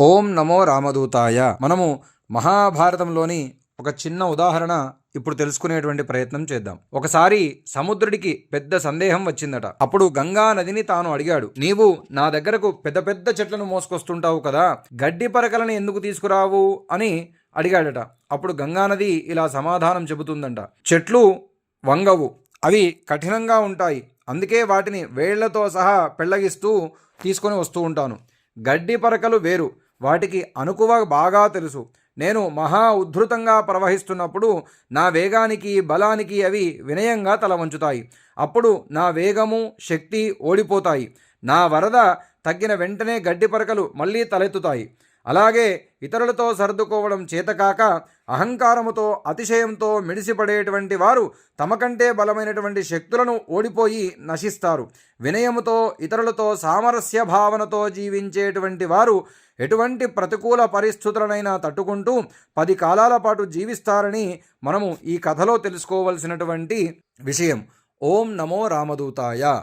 ఓం నమో రామదూతాయ. మనము మహాభారతంలోని ఒక చిన్న ఉదాహరణ ఇప్పుడు తెలుసుకునేటువంటి ప్రయత్నం చేద్దాం. ఒకసారి సముద్రుడికి పెద్ద సందేహం వచ్చిందట. అప్పుడు గంగా నదిని తాను అడిగాడు నీవు నా దగ్గరకు పెద్ద పెద్ద చెట్లను మోసుకొస్తుంటావు కదా గడ్డి పరకలను ఎందుకు తీసుకురావు? అని అడిగాడట. అప్పుడు గంగానది ఇలా సమాధానం చెబుతుందంట. చెట్లు వంగవు అవి కఠినంగా ఉంటాయి. అందుకే వాటిని వేళ్ళతో సహా పెళ్ళగిస్తూ తీసుకొని వస్తూ ఉంటాను. గడ్డి పరకలు వేరు వాటికి అనుకువ బాగా తెలుసు. నేను మహా ఉద్ధృతంగా ప్రవహిస్తున్నప్పుడు నా వేగానికి బలానికి అవి వినయంగా తల వంచుతాయి. అప్పుడు నా వేగము శక్తి ఓడిపోతాయి. నా వరద తగ్గిన వెంటనే గడ్డి పరకలు మళ్ళీ తలెత్తుతాయి. అలాగే ఇతరులతో సర్దుకోవడం చేతకాక అహంకారముతో అతిశయంతో మిడిసిపడేటువంటి వారు తమకంటే బలమైనటువంటి శక్తులను ఓడిపోయి నశిస్తారు. వినయముతో ఇతరులతో సామరస్య భావనతో జీవించేటువంటి వారు ఎటువంటి ప్రతికూల పరిస్థితులనైనా తట్టుకుంటూ పది కాలాల పాటు జీవిస్తారని మనము ఈ కథలో తెలుసుకోవలసినటువంటి విషయం. ఓం నమో రామదూతాయ.